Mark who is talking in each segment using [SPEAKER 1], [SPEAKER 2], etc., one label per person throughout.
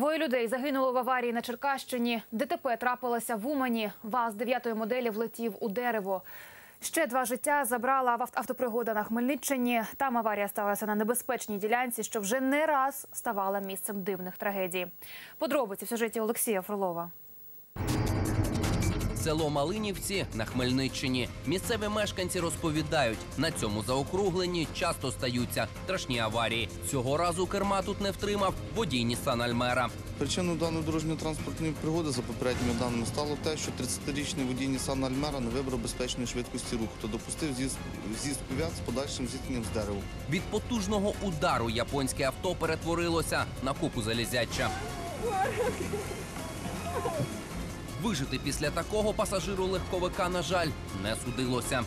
[SPEAKER 1] Двоє людей загинуло в аварії на Черкащині. ДТП трапилося в Умані. ВАЗ 9 моделі влетів у дерево. Ще два життя забрала автопригода на Хмельниччині. Там аварія сталася на небезпечній ділянці, що вже не раз ставала місцем дивних трагедій. Подробиці в сюжеті Олексія Фролова.
[SPEAKER 2] Село Малинівці на Хмельниччині. Місцеві мешканці розповідають, на цьому заокругленні часто стаються страшні аварії. Цього разу керма тут не втримав водій Нісан Альмера.
[SPEAKER 3] Причиною даної дорожньо-транспортної пригоди за попередніми даними стало те, що 30-річний водій Нісан Альмера не вибрав безпечної швидкості руху та допустив з'їзд, з'їзд пов'ят з подальшим зіткненням з деревом.
[SPEAKER 2] Від потужного удару японське авто перетворилося на купу залізяча. Вижити після такого пасажиру легковика, на жаль, не судилося.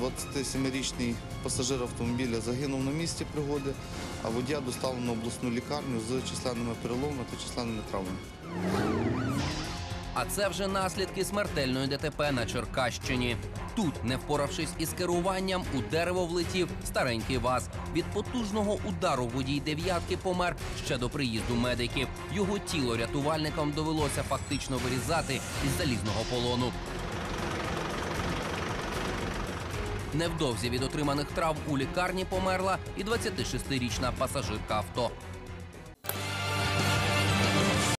[SPEAKER 3] 27-річний пасажир автомобіля загинув на місці пригоди, а водія доставлено в обласну лікарню з численними переломами та численними травмами.
[SPEAKER 2] А це вже наслідки смертельної ДТП на Черкащині. Тут, не впоравшись із керуванням, у дерево влетів старенький ВАЗ. Від потужного удару водій дев'ятки помер ще до приїзду медиків. Його тіло рятувальникам довелося фактично вирізати із залізного полону. Невдовзі від отриманих травм у лікарні померла і 26-річна пасажирка авто.